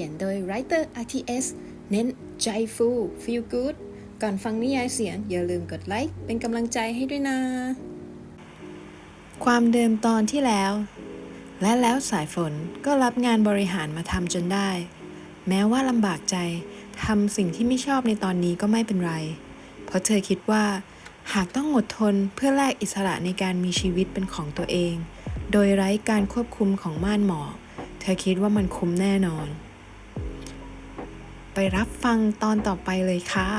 ขียนโดย Writer RTS เน้นใจฟู feel good ก่อนฟังนิยายเสียง อย่าลืมกดไลค์ เป็นกำลังใจให้ด้วยนะ ความเดิมตอนที่แล้ว และแล้วสายฝนก็รับงานบริหารมาทำจนได้ แม้ว่าลำบากใจทำสิ่งที่ไม่ชอบในตอนนี้ก็ไม่เป็นไร เพราะเธอคิดว่า หากต้องอดทนเพื่อแลกอิสระในการมีชีวิตเป็นของตัวเอง โดยไร้การควบคุมของม่านหมอกเธอคิดว่ามันคุ้มแน่นอน ไปรับฟังตอนต่อไปเลยค่ะ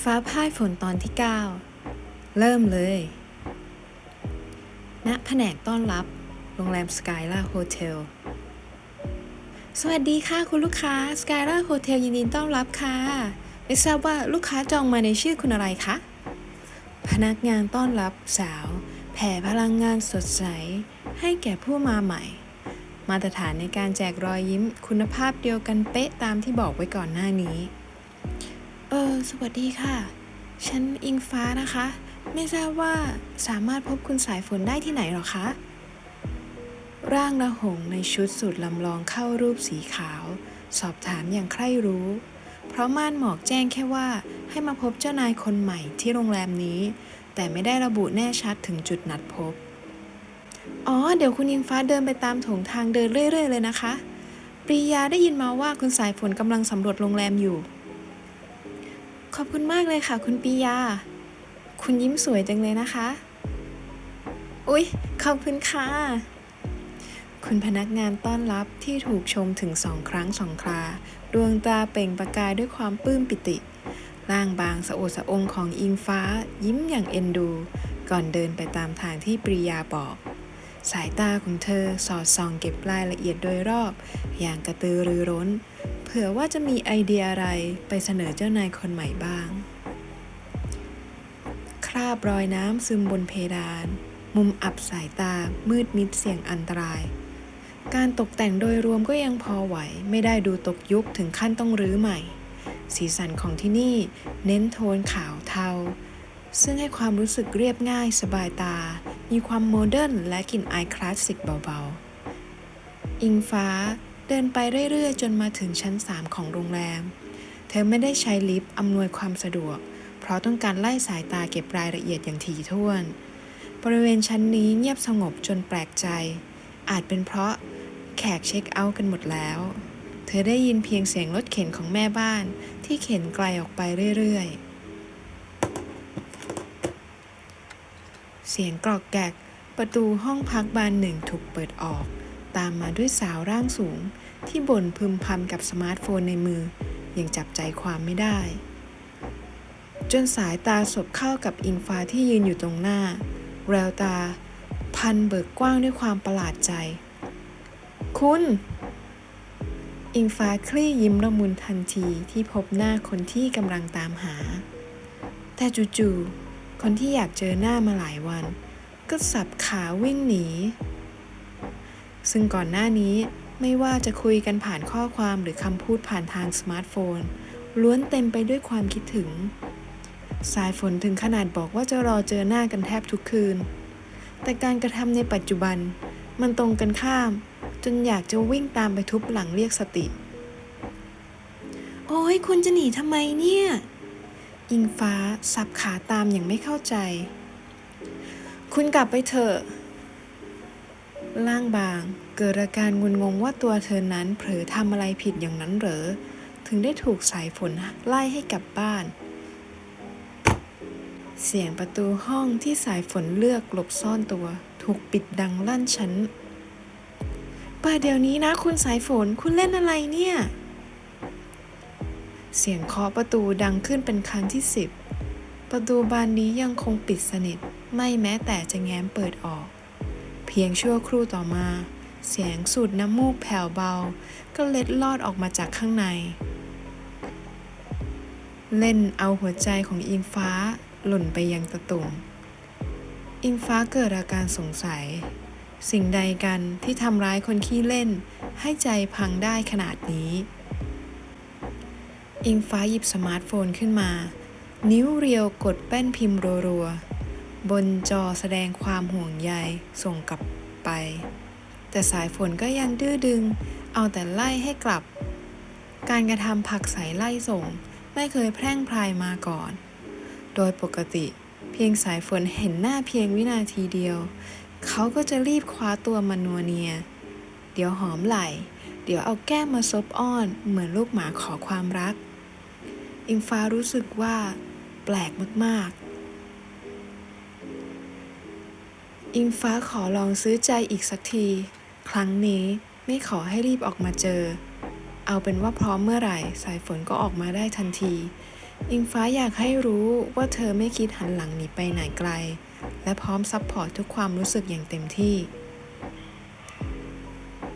ฟ้าพ่ายฝนตอนที่ 9 เริ่มเลย ณ แผนกต้อนรับ โรงแรมสกายล่าโฮเทล สวัสดีค่ะคุณลูกค้าสกายล่าโฮเทลยินดีต้อนรับค่ะ ไม่ทราบว่าลูกค้าจองมาในชื่อคุณอะไรคะ พนักงานต้อนรับสาว แผ่พลังงานสดใส ให้แก่ผู้มาใหม่ มาตรฐานในการแจกรอยยิ้มคุณภาพเดียวกันเป๊ะตามที่บอกไว้ก่อนหน้านี้ เออ สวัสดีค่ะ ฉันอิงฟ้านะคะ ไม่ทราบว่าสามารถพบคุณสายฝนได้ที่ไหนหรอคะ ร่างระหงในชุดสูทลำลองเข้ารูปสีขาว สอบถามอย่างใคร่รู้ เพราะม่านหมอกแจ้งแค่ว่าให้มาพบเจ้านายคนใหม่ที่โรงแรมนี้ แต่ไม่ได้ระบุแน่ชัดถึงจุดนัดพบ อ๋อ เดี๋ยวคุณอิงฟ้าเดินไปตามถงทางเดินเรื่อย ๆ เลยนะคะ ปรียาได้ยินมาว่าคุณสายฝนกำลังสำรวจโรงแรมอยู่ ขอบคุณมากเลยค่ะ คุณปียา คุณยิ้มสวยจังเลยนะคะ อุ๊ย ขอบคุณค่ะ คุณพนักงานต้อนรับที่ถูกชมถึงสองครั้งสองครา ดวงตาเปล่งประกายด้วยความปลื้มปิติ ร่างบางสะโอดสะองของอิงฟ้า ยิ้มอย่างเอ็นดู ก่อนเดินไปตามทางที่ปรียาบอก สายตาของเธอสอดส่องเก็บรายละเอียดโดยรอบ อย่างกระตือรือร้น เผื่อว่าจะมีไอเดียอะไรไปเสนอเจ้านายคนใหม่บ้าง คราบรอยน้ำซึมบนเพดาน มุมอับสายตามืดมิดเสี่ยงอันตราย การตกแต่งโดยรวมก็ยังพอไหว ไม่ได้ดูตกยุคถึงขั้นต้องรื้อใหม่ สีสันของที่นี่เน้นโทนขาวเทา ซึ่งให้ความรู้สึกเรียบง่ายสบายตา มีความโมเดิร์นและกลิ่นอายคลาสสิกเบาๆ อิงฟ้าเดินไปเรื่อยๆ จนมาถึงชั้น 3 ของโรงแรม เธอไม่ได้ใช้ลิฟต์อำนวยความสะดวก เพราะต้องการไล่สายตาเก็บรายละเอียดอย่างถี่ถ้วน บริเวณชั้นนี้เงียบสงบจนแปลกใจ อาจเป็นเพราะแขกเช็คเอาท์กันหมดแล้ว เธอได้ยินเพียงเสียงรถเข็นของแม่บ้านที่เข็นไกลออกไปเรื่อยๆ เสียงกรอกแกก ประตูห้องพักบานหนึ่งถูกเปิดออก ตามมาด้วยสาวร่างสูง ที่บ่นพึมพำกับสมาร์ทโฟนในมือ ยังจับใจความไม่ได้ จนสายตาสบเข้ากับอิงฟ้าที่ยืนอยู่ตรงหน้า แววตา พันเบิกกว้างด้วยความประหลาดใจ คุณ อิงฟ้าคลี่ยิ้มละมุนทันทีที่พบหน้าคนที่กำลังตามหา แต่จู่ๆ คนที่อยากเจอหน้ามาหลายวัน ก็สับขาวิ่งหนี ซึ่งก่อนหน้านี้ไม่ว่าจะคุยกันผ่านข้อความหรือคำพูดผ่านทางสมาร์ทโฟน ล้วนเต็มไปด้วยความคิดถึง สายฝนถึงขนาดบอกว่าจะรอเจอหน้ากันแทบทุกคืน แต่การกระทำในปัจจุบัน มันตรงกันข้าม จนอยากจะวิ่งตามไปทุบหลังเรียกสติ โอ้ยคุณจะหนีทำไมเนี่ย อิงฟ้าสับขาตามอย่างไม่เข้าใจ คุณกลับไปเถอะ ล่างบางเกิดอาการงุนงงว่าตัวเธอนั้นเผลอทำอะไรผิดอย่างนั้นเหรอ ถึงได้ถูกสายฝนไล่ให้กลับบ้าน เสียงประตูห้องที่สายฝนเลือกหลบซ่อนตัว ถูกปิดดังลั่นชั้นเปิดเดี๋ยวนี้นะคุณสายฝนคุณเล่นอะไรเนี่ย เสียงเคาะประตูดังขึ้นเป็นครั้งที่สิบประตูบานนี้ยังคงปิดสนิท ไม่แม้แต่จะแง้มเปิดออก เพียงชั่วครู่ต่อมา เสียงสูดน้ำมูกแผ่วเบา ก็เล็ดลอดออกมาจากข้างใน เล่นเอาหัวใจของอิงฟ้าหล่นไปยังตะตุ่มอิงฟ้าเกิดอาการสงสัย สิ่งใดกันที่ทำร้ายคนขี้เล่นให้ใจพังได้ขนาดนี้ อิงฟ้าหยิบสมาร์ทโฟนขึ้นมา นิ้วเรียวกดแป้นพิมพ์รัวๆ บนจอแสดงความห่วงใยส่งกลับไป แต่สายฝนก็ยังดื้อดึง เอาแต่ไล่ให้กลับ การกระทำผักใสไล่ส่ง ไม่เคยแพร่งพรายมาก่อน โดยปกติ เพียงสายฝนเห็นหน้าเพียงวินาทีเดียว เขาก็จะรีบคว้าตัวมานัวเนีย เดี๋ยวหอมไหล่เดี๋ยวเอาแก้มมาซบอ้อน เหมือนลูกหมาขอความรัก อิงฟ้ารู้สึกว่าแปลกมาก ๆ อิงฟ้าขอลองซื้อใจอีกสักที ครั้งนี้ไม่ขอให้รีบออกมาเจอ เอาเป็นว่าพร้อมเมื่อไหร่ สายฝนก็ออกมาได้ทันที อิงฟ้าอยากให้รู้ว่าเธอไม่คิดหันหลังหนีไปไหนไกล และพร้อมซัพพอร์ตทุกความรู้สึกอย่างเต็มที่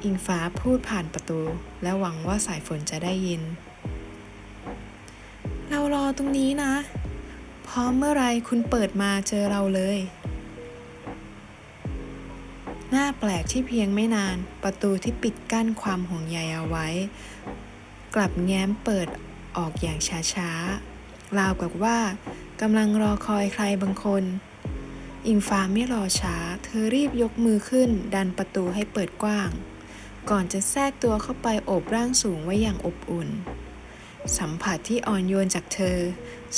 อิงฟ้าพูดผ่านประตู และหวังว่าสายฝนจะได้ยิน รารอตรงนี้นะ พร้อมเมื่อไรคุณเปิดมาเจอเราเลย หน้าแปลกที่เพียงไม่นาน ประตูที่ปิดกั้นความห่วงใยเอาไว้ กลับแง้มเปิดออกอย่างช้าๆ ราวกับว่ากำลังรอคอยใครบางคน อิงฟ้าไม่รอช้า เธอรีบยกมือขึ้น ดันประตูให้เปิดกว้าง ก่อนจะแทรกตัวเข้าไปโอบร่างสูงไว้อย่างอบอุ่น สัมผัสที่อ่อนโยนจากเธอ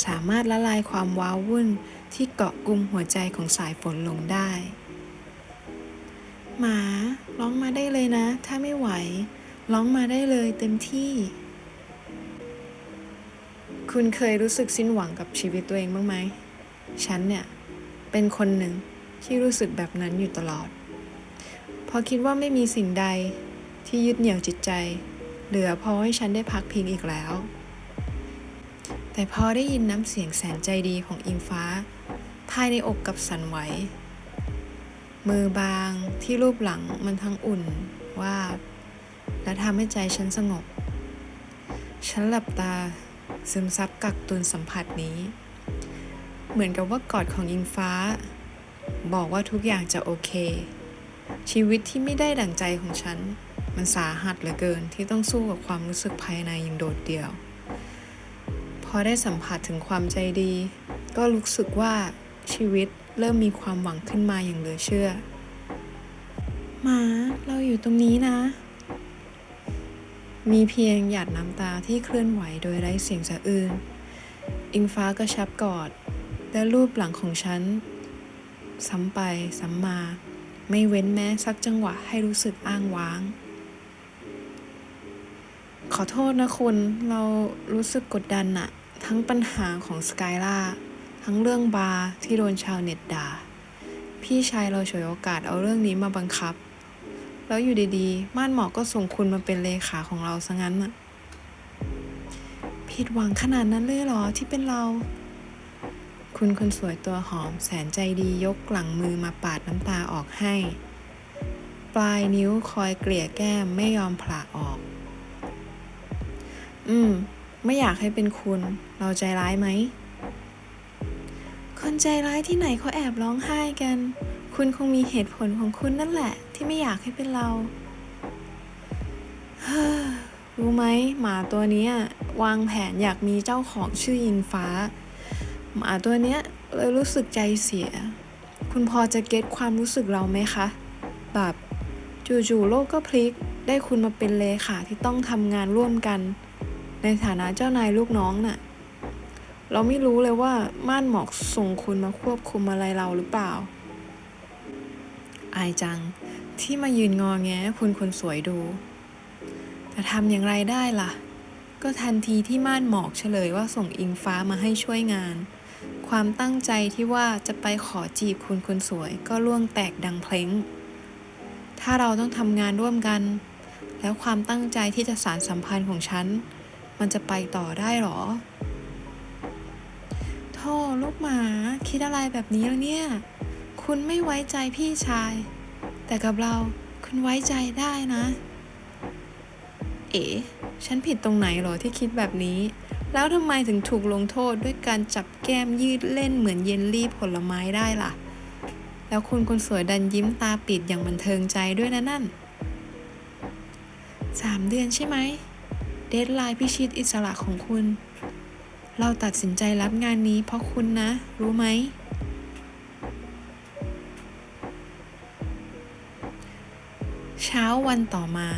สามารถละลายความว้าวุ่นที่เกาะกลุ่มหัวใจของสายฝนลงได้ หมาร้องมาได้เลยนะ ถ้าไม่ไหว ร้องมาได้เลยเต็มที่ คุณเคยรู้สึกสิ้นหวังกับชีวิตตัวเองบ้างไหม ฉันเนี่ย เป็นคนหนึ่งที่รู้สึกแบบนั้นอยู่ตลอดพราะคิดว่าไม่มีสิ่งใดที่ยึดเหนี่ยวจิตใจ เหลือพอให้ฉันได้พักพิงอีกแล้ว แต่พอได้ยินน้ำเสียงแสนใจดีของอิงฟ้า ภายในอกกับสั่นไหว มือบางที่รูปหลังมันทั้งอุ่นว่าบ และทำให้ใจฉันสงบ ฉันหลับตาซึมซับกักตุนสัมผัสนี้ เหมือนกับว่ากอดของอิงฟ้า บอกว่าทุกอย่างจะโอเค ชีวิตที่ไม่ได้ดั่งใจของฉัน มันสาหัสเหลือเกินที่ต้องสู้กับความรู้สึกภายในอย่างโดดเดี่ยว พอได้สัมผัสถึงความใจดี ก็รู้สึกว่าชีวิตเริ่มมีความหวังขึ้นมาอย่างเหลือเชื่อหมาเราอยู่ตรงนี้นะ มีเพียงหยาดน้ำตาที่เคลื่อนไหวโดยไร้เสียงสะอื้นอิงฟ้าก็ชับกอด และรูปหลังของฉัน ซ้ำไป ซ้ำมา ไม่เว้นแม้สักจังหวะให้รู้สึกอ้างว้าง ขอโทษนะคุณ เรารู้สึกกดดันอะทั้งปัญหาของสกายล่าทั้งเรื่องบาร์ที่โดนชาวเน็ตด่า พี่ชายเราฉวยโอกาสเอาเรื่องนี้มาบังคับ แล้วอยู่ดีๆ ม่านหมอกก็ส่งคุณมาเป็นเลขาของเราซะงั้นอะผิดหวังขนาดนั้นเลยเหรอที่เป็นเรา คุณคนสวยตัวหอมแสนใจดียกหลังมือมาปาดน้ำตาออกให้ ปลายนิ้วคอยเกลี่ยแก้มไม่ยอมผละออก อืม ไม่อยากให้เป็นคุณ เราใจร้ายไหม คนใจร้ายที่ไหนเขาแอบร้องไห้กัน คุณคงมีเหตุผลของคุณนั่นแหละ ที่ไม่อยากให้เป็นเราเฮ้อรู้ไหมหมาตัวนี้วางแผนอยากมีเจ้าของชื่ออิงฟ้า หมาตัวเนี้ยเลยรู้สึกใจเสีย คุณพอจะเก็ตความรู้สึกเราไหมคะ แบบจู่ๆโลกก็พลิกได้คุณมาเป็นเลขาที่ต้องทำงานร่วมกัน ในฐานะเจ้านายลูกน้องน่ะ เราไม่รู้เลยว่าม่านหมอกส่งคุณมาควบคุมอะไรเราหรือเปล่า อายจังที่มายืนงอแงคุณคนสวยดู แต่ทำอย่างไรได้ล่ะ ก็ทันทีที่ม่านหมอกเฉลยว่าส่งอิงฟ้ามาให้ช่วยงาน ความตั้งใจที่ว่าจะไปขอจีบคุณคนสวย ก็ล่วงแตกดังเพลงถ้าเราต้องทำงานร่วมกัน แล้วความตั้งใจที่จะสารสัมพันธ์ของฉัน มันจะไปต่อได้หรอโธ่ลูกหมาคิดอะไรแบบนี้แล้วเนี่ย คุณไม่ไว้ใจพี่ชาย แต่กับเราคุณไว้ใจได้นะ เอ๋ฉันผิดตรงไหนหรอที่คิดแบบนี้ แล้วทำไมถึงถูกลงโทษด้วยการจับแก้มยืดเล่นเหมือนเยลลี่ผลไม้ได้ล่ะ แล้วคุณคนสวยดันยิ้มตาปิดอย่างบันเทิงใจด้วยนะนั่นสามเดือนใช่ไหม เดทไลน์พิชิตอิสระของคุณ เราตัดสินใจรับงานนี้เพราะคุณนะ รู้ไหม เช้าวันต่อมา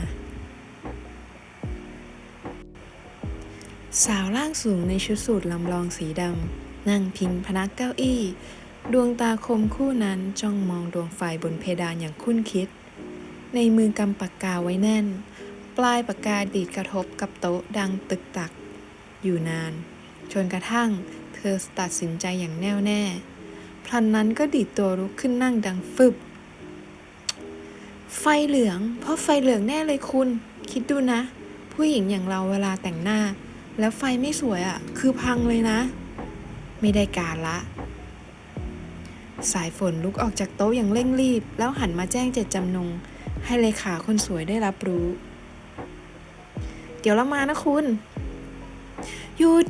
สาวร่างสูงในชุดสูทลำลองสีดำ นั่งพิงพนักเก้าอี้ ดวงตาคมคู่นั้นจ้องมองดวงไฟบนเพดานอย่างคุ้นคิด ในมือกำปากกาไว้แน่น ปลายปากกาดีดกระทบกับโต๊ะดังตึกตัก อยู่นาน จนกระทั่งเธอตัดสินใจอย่างแน่วแน่ พลันนั้นก็ดีดตัวลุกขึ้นนั่งดังฟึบ ไฟเหลือง เพราะไฟเหลืองแน่เลยคุณ คิดดูนะ ผู้หญิงอย่างเราเวลาแต่งหน้า แล้วไฟไม่สวยอะ่ะ คือพังเลยนะ ไม่ได้การละสายฝนลุกออกจากโต๊ะอย่างเร่งรีบ แล้วหันมาแจ้งเจตจำนง ให้เลขาคนสวยได้รับรู้ เดี๋ยวเรามานะคุณ หยุด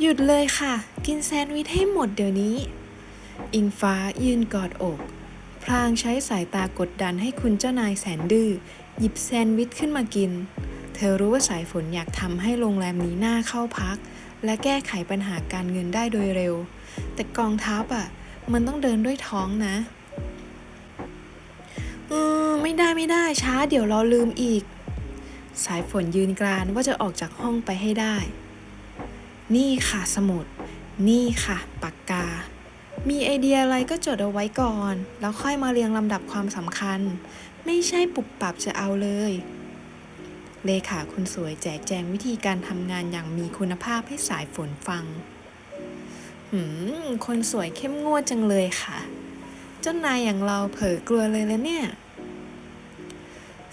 หยุดเลยค่ะ กินแซนด์วิชให้หมดเดี๋ยวนี้ อิงฟ้ายืนกอดอก พลางใช้สายตากดดันให้คุณเจ้านายแสนดื้อหยิบแซนด์วิชขึ้นมากิน เธอรู้ว่าสายฝนอยากทำให้โรงแรมนี้น่าเข้าพัก และแก้ไขปัญหาการเงินได้โดยเร็ว แต่กองทัพอะ มันต้องเดินด้วยท้องนะเออไม่ได้ไม่ได้ช้าเดี๋ยวเราลืมอีก สายฝนยืนกรานว่าจะออกจากห้องไปให้ได้ นี่ค่ะสมุด นี่ค่ะปากกา มีไอเดียอะไรก็จดเอาไว้ก่อน แล้วค่อยมาเรียงลำดับความสำคัญ ไม่ใช่ปุบปับจะเอาเลย เลขาคุณสวยแจกแจงวิธีการทำงานอย่างมีคุณภาพให้สายฝนฟัง หืม คนสวยเข้มงวดจังเลยค่ะ เจ้านายอย่างเราเผลอกลัวเลยแล้วเนี่ย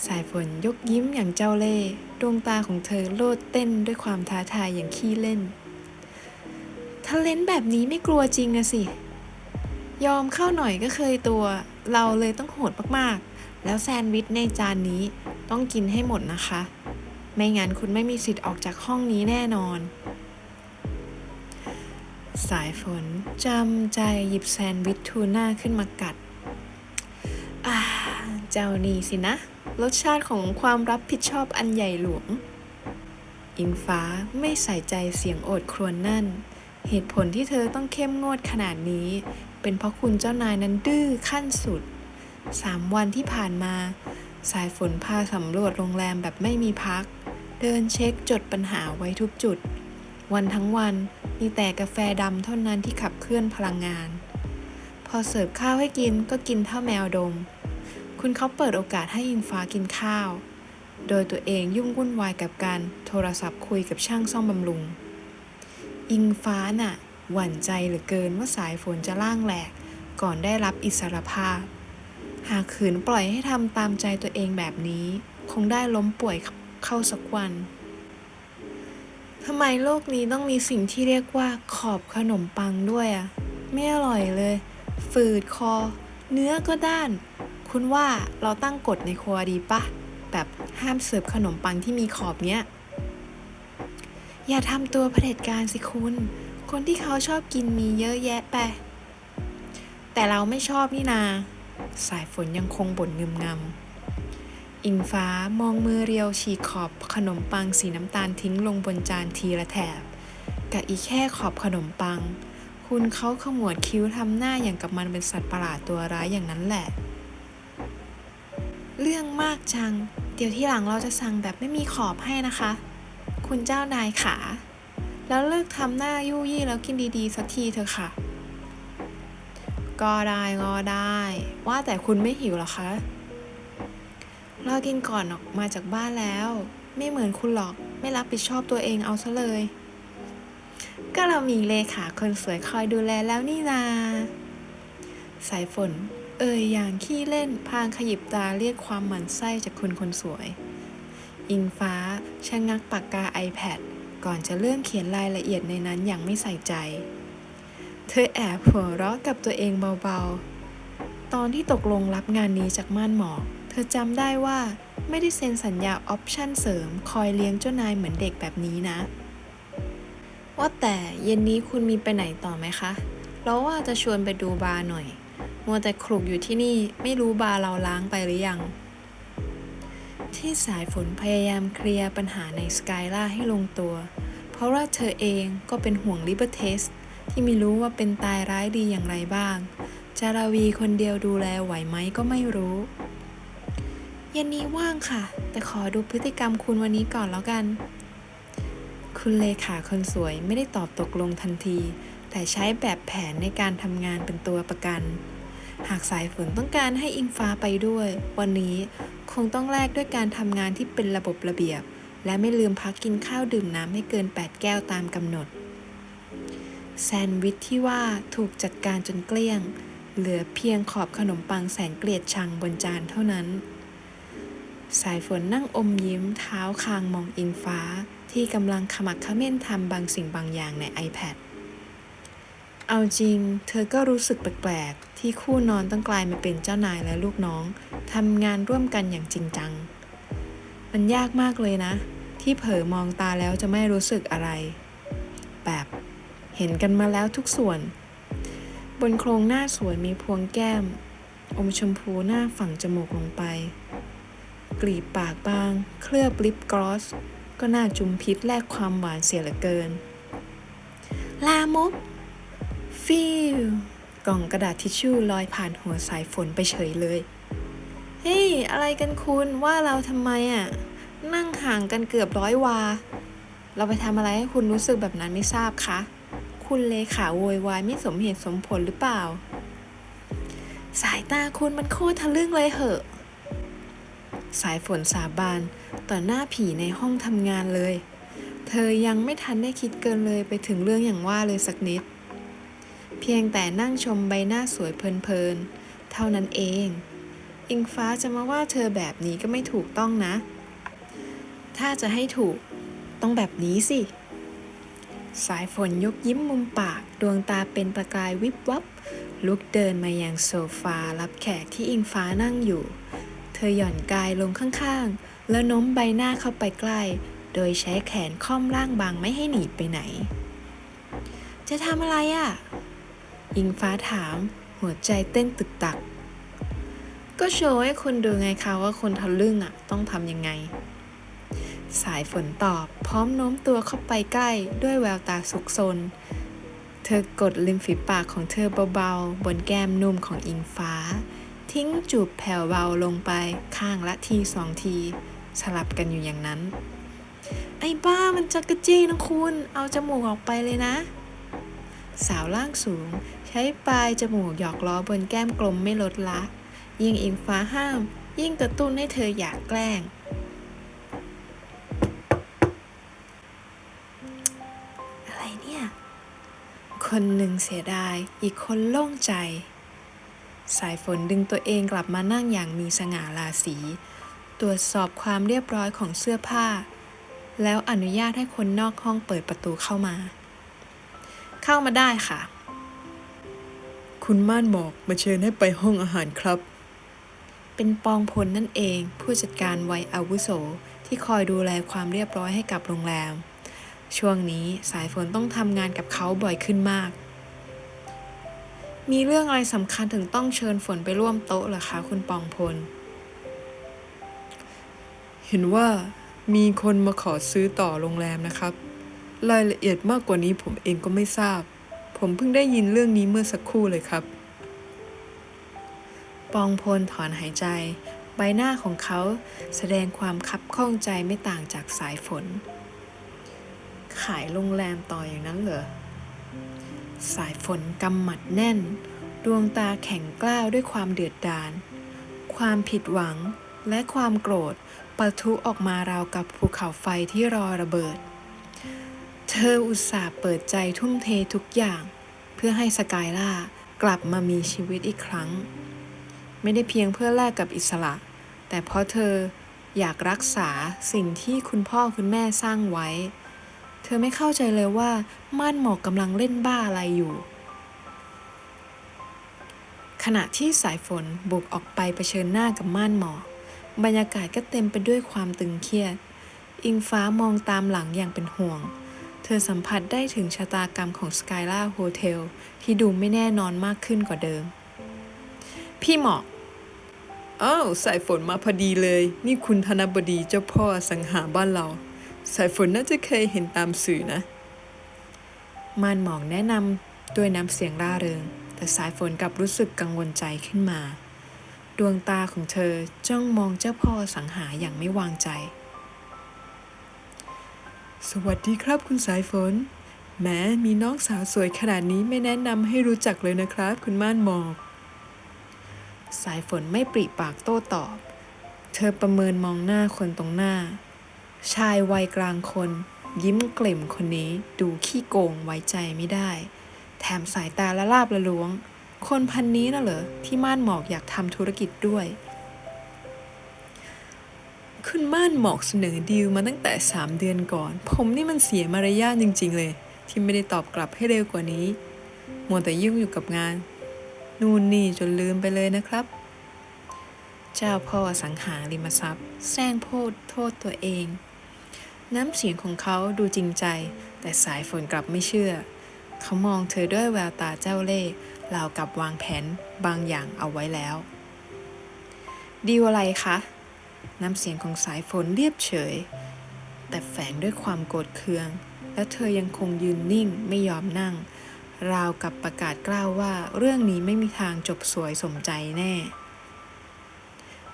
สายฝนยกยิ้มอย่างเจ้าเล่ห์ดวงตาของเธอโลดเต้นด้วยความท้าทายอย่างขี้เล่นทะเลนแบบนี้ไม่กลัวจริงนะสิ ยอมเข้าหน่อยก็เคยตัว เราเลยต้องโหดมากๆ แล้วแซนด์วิชในจานนี้ต้องกินให้หมดนะคะ ไม่งั้นคุณไม่มีสิทธิ์ออกจากห้องนี้แน่นอน สายฝนจำใจหยิบแซนด์วิชทูน่าขึ้นมากัด อ่า เจ้านี่สินะ รสชาติของความรับผิดชอบอันใหญ่หลวง อิงฟ้าไม่ใส่ใจเสียงโอดครวญนนั่น เหตุผลที่เธอต้องเข้มงวดขนาดนี้ เป็นเพราะคุณเจ้านายนั้นดื้อขั้นสุด สามวันที่ผ่านมา สายฝนพาสำรวจโรงแรมแบบไม่มีพัก เดินเช็คจดปัญหาไว้ทุกจุด วันทั้งวันมีแต่กาแฟดำเท่านั้นที่ขับเคลื่อนพลังงาน พอเสิร์ฟข้าวให้กินก็กินเท่าแมวดม คุณเขาเปิดโอกาสให้อิงฟ้ากินข้าว โดยตัวเองยุ่งวุ่นวายกับการโทรศัพท์คุยกับช่างซ่อมบำรุง อิงฟ้าน่ะ หวั่นใจเหลือเกินว่าสายฝนจะล่างแหลก ก่อนได้รับอิสรภาพ หากขืนปล่อยให้ทำตามใจตัวเองแบบนี้ คงได้ล้มป่วยเข้าสักวันทำไมโลกนี้ต้องมีสิ่งที่เรียกว่าขอบขนมปังด้วยอะไม่อร่อยเลย ฝืดคอ เนื้อก็ด้าน คุณว่าเราตั้งกฎในครัวดีปะ แบบห้ามเสิร์ฟขนมปังที่มีขอบเนี้ย อย่าทำตัวเผด็จการสิคุณ คนที่เขาชอบกินมีเยอะแยะไป แต่เราไม่ชอบนี่นา สายฝนยังคงบ่นงึมงำ อิงฟ้ามองมือเรียวฉีกขอบขนมปังสีน้ำตาลทิ้งลงบนจานทีละแถบกับอีแค่ขอบขนมปัง คุณเขาขมวดคิ้วทำหน้าอย่างกับมันเป็นสัตว์ประหลาดตัวร้ายอย่างนั้นแหละ เรื่องมากจัง เดี๋ยวที่หลังเราจะสั่งแบบไม่มีขอบให้นะคะ คุณเจ้านายขา แล้วเลิกทำหน้ายู่ยี่แล้วกินดีๆ สักทีเถอะค่ะ ก็ได้ก็ได้ ว่าแต่คุณไม่หิวหรอคะ เรากินก่อนออกมาจากบ้านแล้ว ไม่เหมือนคุณหรอกไม่รับผิดชอบตัวเองเอาซะเลย ก็เรามีเลขาคนสวยคอยดูแลแล้วนี่นาสายฝน เอ่ยอย่างขี้เล่นพางขยิบตาเรียกความหมั่นไส้จากคุณคนสวย อิงฟ้าชะงักปากกา iPad ก่อนจะเริ่มเขียนรายละเอียดในนั้นอย่างไม่ใส่ใจ เธอแอบหัวเราะกับตัวเองเบาๆ ตอนที่ตกลงรับงานนี้จากม่านหมอก เธอจำได้ว่าไม่ได้เซ็นสัญญาออปชั่นเสริม คอยเลี้ยงเจ้านายเหมือนเด็กแบบนี้นะ ว่าแต่เย็นนี้คุณมีไปไหนต่อไหมคะ เราว่าจะชวนไปดูบาร์หน่อย มัวแต่คลุกอยู่ที่นี่ไม่รู้บาร์เราล้างไปหรือยัง ที่สายฝนพยายามเคลียร์ปัญหาในสกายล่าให้ลงตัว เพราะว่าเธอเองก็เป็นห่วงลิเบอร์เทสที่ไม่รู้ว่าเป็นตายร้ายดีอย่างไรบ้าง จาราวีคนเดียวดูแลไหวไหมก็ไม่รู้เย็นนี้ว่างค่ะ แต่ขอดูพฤติกรรมคุณวันนี้ก่อนแล้วกัน คุณเลขาคนสวยไม่ได้ตอบตกลงทันที แต่ใช้แบบแผนในการทำงานเป็นตัวประกัน หากสายฝนต้องการให้อิงฟ้าไปด้วย วันนี้คงต้องแลกด้วยการทำงานที่เป็นระบบระเบียบ และไม่ลืมพักกินข้าวดื่มน้ำให้เกิน 8 แก้วตามกำหนด แซนด์วิชที่ว่าถูกจัดการจนเกลี้ยง เหลือเพียงขอบขนมปังแสนเกลียดชังบนจานเท่านั้น สายฝนนั่งอมยิ้มเท้าคางมองอิงฟ้าที่กำลังขมักขม้นทำบางสิ่งบางอย่างใน iPad เอาจริง เธอก็รู้สึกแปลกๆ ที่คู่นอนต้องกลายมาเป็นเจ้านายและลูกน้องทำงานร่วมกันอย่างจริงจัง มันยากมากเลยนะ ที่เผลอมองตาแล้วจะไม่รู้สึกอะไร แบบเห็นกันมาแล้วทุกส่วน บนโครงหน้าสวยมีพวงแก้ม อมชมพูหน้าฝั่งจมูกลงไป กลีบปากบาง เคลือบลิปกลอส ก็น่าจุมพิษแลกความหวานเสียเหลือเกิน ลามก ฟิวกล่องกระดาษทิชชู่ลอยผ่านหัวสายฝนไปเฉยเลย เฮ้ยอะไรกันคุณว่าเราทำไมอะ นั่งห่างกันเกือบร้อยวา เราไปทำอะไรให้คุณรู้สึกแบบนั้นไม่ทราบคะ คุณเลขาโวยวายไม่สมเหตุสมผลหรือเปล่า สายตาคุณมันโคตรทะลึ่งเลยเหอะ สายฝนสาบานต่อหน้าผีในห้องทำงานเลย เธอยังไม่ทันได้คิดเกินเลยไปถึงเรื่องอย่างว่าเลยสักนิด เพียงแต่นั่งชมใบหน้าสวยเพลินๆ เท่านั้นเอง อิงฟ้าจะมาว่าเธอแบบนี้ก็ไม่ถูกต้องนะ ถ้าจะให้ถูกต้องแบบนี้สิ สายฝนยกยิ้มมุมปาก ดวงตาเป็นประกายวิบวับ ลุกเดินมายังโซฟารับแขกที่อิงฟ้านั่งอยู่ เธอหย่อนกายลงข้างๆ แล้วโน้มใบหน้าเข้าไปใกล้ โดยใช้แขนค่อมร่างบางไม่ให้หนีไปไหน จะทำอะไรอะ่ะ อิงฟ้าถาม หัวใจเต้นตึกตัก ก็โชว์ให้คุณดูไงคะว่าคนทะลึ่งอะ ต้องทำยังไง สายฝนตอบพร้อมโน้มตัวเข้าไปใกล้ด้วยแววตาสุกซน เธอกดริมฝีปากของเธอเบาๆ บนแก้มนุ่มของอิงฟ้า ทิ้งจูบแผ่วเบาลงไปข้างละทีสองที สลับกันอยู่อย่างนั้นไอ้บ้ามันจักกะจี้นะคุณ เอาจมูกออกไปเลยนะ สาวร่างสูง ช้ปลายจมูกหยอกล้อบนแก้มกลมไม่ลดละ ยิ่งอิงฟ้าห้าม ยิ่งกระตุ้นให้เธออยากแกล้ง อะไรเนี่ย คนหนึ่งเสียดาย อีกคนโล่งใจ สายฝนดึงตัวเองกลับมานั่งอย่างมีสง่าราศี ตรวจสอบความเรียบร้อยของเสื้อผ้า แล้วอนุญาตให้คนนอกห้องเปิดประตูเข้ามา เข้ามาได้ค่ะ คุณม่านหมอกมาเชิญให้ไปห้องอาหารครับ เป็นปองพลนั่นเอง ผู้จัดการวัยอาวุโส ที่คอยดูแลความเรียบร้อยให้กับโรงแรม ช่วงนี้สายฝนต้องทำงานกับเขาบ่อยขึ้นมาก มีเรื่องอะไรสำคัญถึงต้องเชิญฝนไปร่วมโต๊ะเหรอคะคุณปองพล เห็นว่ามีคนมาขอซื้อต่อโรงแรมนะครับ รายละเอียดมากกว่านี้ผมเองก็ไม่ทราบ ผมเพิ่งได้ยินเรื่องนี้เมื่อสักครู่เลยครับ ปองพลถอนหายใจ ใบหน้าของเขาแสดงความคับข้องใจไม่ต่างจากสายฝน ขายโรงแรมต่ออย่างนั้นเหรอ สายฝนกำหมัดแน่น ดวงตาแข็งกล้าวด้วยความเดือดดาล ความผิดหวังและความโกรธปะทุออกมาราวกับภูเขาไฟที่รอระเบิด เธออุตส่าห์เปิดใจทุ่มเททุกอย่าง เพื่อให้สกายล่ากลับมามีชีวิตอีกครั้ง ไม่ได้เพียงเพื่อแลกกับอิสระ แต่เพราะเธออยากรักษาสิ่งที่คุณพ่อคุณแม่สร้างไว้ เธอไม่เข้าใจเลยว่าม่านหมอกกำลังเล่นบ้าอะไรอยู่ ขณะที่สายฝนบุกออกไปเผชิญหน้ากับม่านหมอกบรรยากาศก็เต็มไปด้วยความตึงเครียด อิงฟ้ามองตามหลังอย่างเป็นห่วง เธอสัมผัสได้ถึงชะตากรรมของสกายล่าโฮเทลที่ดูไม่แน่นอนมากขึ้นกว่าเดิม พี่หมอกอ้าวสายฝนมาพอดีเลย นี่คุณธนบดีเจ้าพ่อสังหาบ้านเรา สายฝนน่าจะเคยเห็นตามสื่อนะ มานหมองแนะนำด้วยน้ำเสียงร่าเริง แต่สายฝนกลับรู้สึกกังวลใจขึ้นมา ดวงตาของเธอจ้องมองเจ้าพ่อสังหาอย่างไม่วางใจ สวัสดีครับคุณสายฝน แม้มีน้องสาวสวยขนาดนี้ไม่แนะนำให้รู้จักเลยนะครับ คุณม่านหมอก สายฝนไม่ปริปากโต้ตอบ เธอประเมินมองหน้าคนตรงหน้า ชายวัยกลางคน ยิ้มเกล่มคนนี้ดูขี้โกงไว้ใจไม่ได้ แถมสายตาละลาบละล้วง คนพันนี้น่ะเหรอที่ม่านหมอกอยากทำธุรกิจด้วย คุณม่านหมอกเสนอดีลมาตั้งแต่ 3 เดือนก่อน ผมนี่มันเสียมารยาทจริง ๆ เลย ที่ไม่ได้ตอบกลับให้เร็วกว่านี้มัวแต่ยุ่งอยู่กับงาน นู่นนี่จนลืมไปเลยนะครับ เจ้าพ่อสังหาริมทรัพย์แซงโพดโทษตัวเอง น้ำเสียงของเขาดูจริงใจ แต่สายฝนกลับไม่เชื่อ เขามองเธอด้วยแววตาเจ้าเล่ห์ราวกับวางแผนบางอย่างเอาไว้แล้ว ดีลอะไรคะ น้ำเสียงของสายฝนเรียบเฉย แต่แฝงด้วยความโกรธเคือง และเธอยังคงยืนนิ่งไม่ยอมนั่ง ราวกับประกาศกล้าวว่าเรื่องนี้ไม่มีทางจบสวยสมใจแน่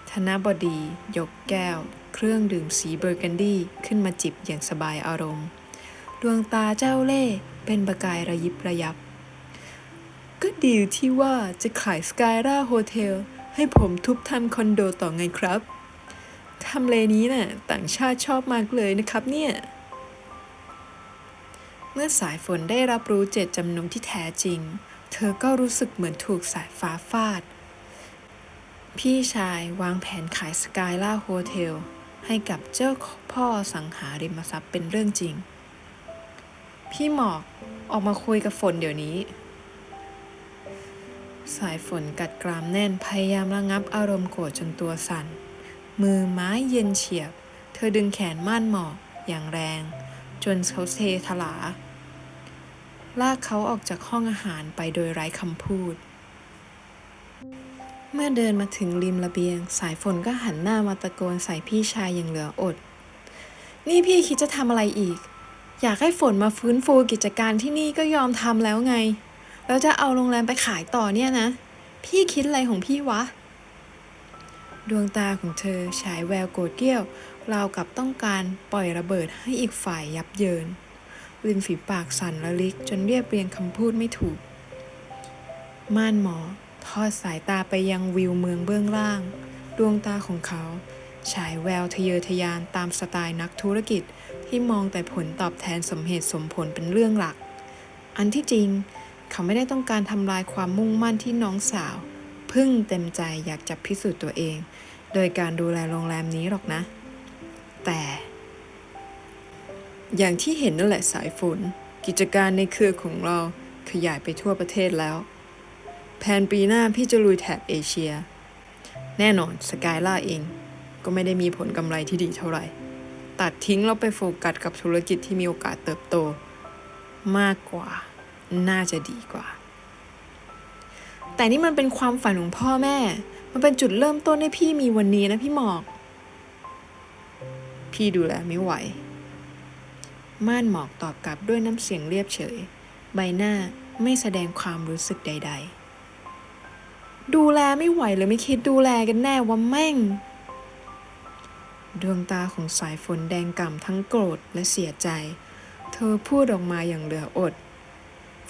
ธนบดี ยกแก้ว เครื่องดื่มสีเบอร์กันดีขึ้นมาจิบอย่างสบายอารมณ์ ดวงตาเจ้าเล่ห์เป็นประกายระยิบระยับ ก็ดีที่ว่าจะขายสกายราโฮเทลให้ผมทุบทำคอนโดต่อไงครับ ทำเลนี้น่ะต่างชาติชอบมากเลยนะครับเนี่ย เมื่อสายฝนได้รับรู้เจตจำนงที่แท้จริง เธอก็รู้สึกเหมือนถูกสายฟ้าฟาด พี่ชายวางแผนขายสกายล่าโฮเทลให้กับเจ้าพ่อสังหาริมทรัพย์เป็นเรื่องจริง พี่หมอกออกมาคุยกับฝนเดี๋ยวนี้ สายฝนกัดกรามแน่นพยายามระงับอารมณ์โกรธจนตัวสั่น มือไม้เย็นเฉียบ เธอดึงแขนม่านหมอกอย่างแรง จนเขาเซทลา ลากเขาออกจากห้องอาหารไปโดยไร้คำพูด เมื่อเดินมาถึงริมระเบียง สายฝนก็หันหน้ามาตะโกนใส่พี่ชายอย่างเหลืออด นี่พี่คิดจะทำอะไรอีก อยากให้ฝนมาฟื้นฟูกิจการที่นี่ก็ยอมทำแล้วไง แล้วจะเอาโรงแรมไปขายต่อเนี่ยนะ พี่คิดอะไรของพี่วะ ดวงตาของเธอฉายแววโกรธเกี้ยว ราวกับต้องการปล่อยระเบิดให้อีกฝ่ายยับเยินริมฝีปากสั่นระลิกจนเรียบเรียงคำพูดไม่ถูก ม่านหมอ ทอดสายตาไปยังวิวเมืองเบื้องล่าง ดวงตาของเขา ฉายแววทะเยอทะยานตามสไตล์นักธุรกิจที่มองแต่ผลตอบแทนสมเหตุสมผลเป็นเรื่องหลัก อันที่จริง เขาไม่ได้ต้องการทำลายความมุ่งมั่นที่น้องสาว พึ่งเต็มใจอยากจะพิสูจน์ตัวเอง โดยการดูแลโรงแรมนี้หรอกนะ แต่ อย่างที่เห็นนั่นแหละสายฝน กิจการในเครือของเราขยายไปทั่วประเทศแล้ว แผนปีหน้าพี่จะลุยแถบเอเชีย แน่นอนสกายล่าเอง ก็ไม่ได้มีผลกำไรที่ดีเท่าไหร่ ตัดทิ้งแล้วไปโฟกัสกับธุรกิจที่มีโอกาสเติบโต มากกว่า น่าจะดีกว่า แต่นี่มันเป็นความฝันของพ่อแม่ มันเป็นจุดเริ่มต้นให้พี่มีวันนี้นะพี่หมอก พี่ดูแลไม่ไหว ม่านหมอกตอบกลับด้วยน้ำเสียงเรียบเฉย ใบหน้าไม่แสดงความรู้สึกใด ๆ ดูแลไม่ไหวหรือไม่คิดดูแลกันแน่ว่าแม่ง ดวงตาของสายฝนแดงก่ำทั้งโกรธและเสียใจ เธอพูดออกมาอย่างเหลืออด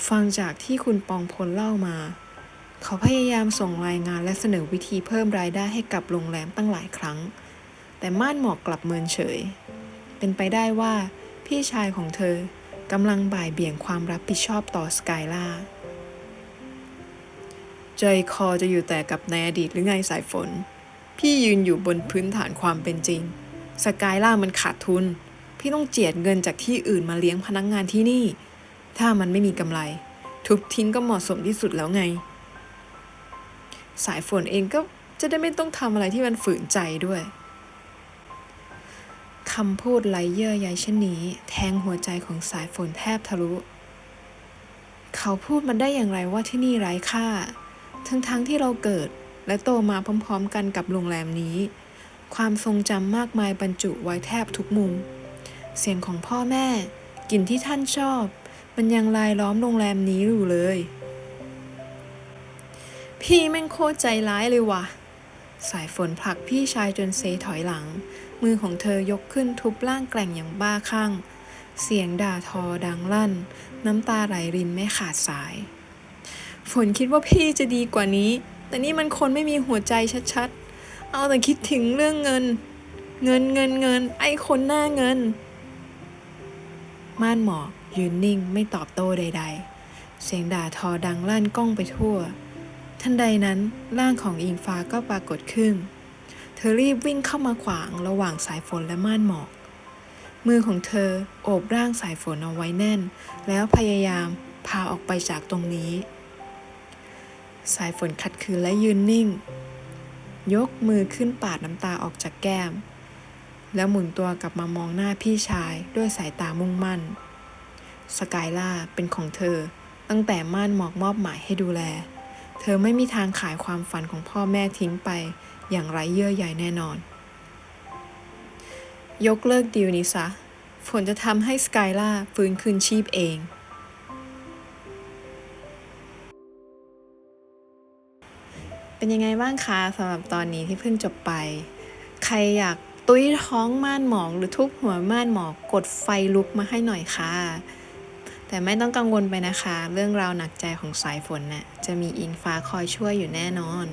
ฟังจากที่คุณปองพลเล่ามา เขาพยายามส่งรายงานและเสนอวิธีเพิ่มรายได้ให้กับโรงแรมตั้งหลายครั้ง แต่ม่านหมอกกลับเมินเฉย เป็นไปได้ว่า พี่ชายของเธอกำลังบ่ายเบี่ยงความรับผิดชอบต่อสกายล่าใจคอจะอยู่แต่กับในอดีตหรือไงสายฝน พี่ยืนอยู่บนพื้นฐานความเป็นจริง สกายล่ามันขาดทุน พี่ต้องเจียดเงินจากที่อื่นมาเลี้ยงพนักงงานที่นี่ ถ้ามันไม่มีกำไร ทุบทิ้งก็เหมาะสมที่สุดแล้วไง สายฝนเองก็จะได้ไม่ต้องทำอะไรที่มันฝืนใจด้วยคำพูดไรเยื่อใยเช่นนี้ แทงหัวใจของสายฝนแทบทะลุ เขาพูดมันได้อย่างไรว่าที่นี่ไร้ค่า ทั้งๆทที่เราเกิดและโตมาพร้อมๆกันกับโรงแรมนี้ ความทรงจำมากมายบรรจุไว้แทบทุกมุม เสียงของพ่อแม่ กลิ่นที่ท่านชอบ มันยังลายล้อมโรงแรมนี้อยู่เลย พี่แม่งโคตรใจร้ายเลยว่ะ สายฝนผลักพี่ชายจนเซถอยหลัง มือของเธอยกขึ้นทุบร่างแกร่งอย่างบ้าคลั่ง เสียงด่าทอดังลั่น น้ำตาไหลรินไม่ขาดสาย ฝนคิดว่าพี่จะดีกว่านี้ แต่นี่มันคนไม่มีหัวใจชัดๆ เอาแต่คิดถึงเรื่องเงิน เงินเงินเงิน ไอ้คนหน้าเงิน ม่านหมอกยืนนิ่งไม่ตอบโต้ใด ๆ เสียงด่าทอดังลั่นก้องไปทั่ว ทันใดนั้นร่างของอิงฟ้าก็ปรากฏขึ้น เธอรีบวิ่งเข้ามาขวางระหว่างสายฝนและม่านหมอก มือของเธอโอบร่างสายฝนเอาไว้แน่น แล้วพยายามพาออกไปจากตรงนี้ สายฝนขัดขืนและยืนนิ่ง ยกมือขึ้นปาดน้ำตาออกจากแก้ม แล้วหมุนตัวกลับมามองหน้าพี่ชายด้วยสายตามุ่งมั่น สกายล่าเป็นของเธอตั้งแต่ม่านหมอกมอบหมายให้ดูแล เธอไม่มีทางขายความฝันของพ่อแม่ทิ้งไป อย่างไร้เยื่อใยแน่นอน ยกเลิกดีลนี้ซะ ฝนจะทำให้สกายล่าฟื้นคืนชีพเอง เป็นยังไงบ้างคะสำหรับตอนนี้ที่เพิ่งจบไป ใครอยากตุ้ยท้องม่านหมอกหรือทุบหัวม่านหมอกกดไฟลุกมาให้หน่อยค่ะ แต่ไม่ต้องกังวลไปนะคะ เรื่องราวหนักใจของสายฝนน่ะจะมีอิงฟ้าคอยช่วยอยู่แน่นอน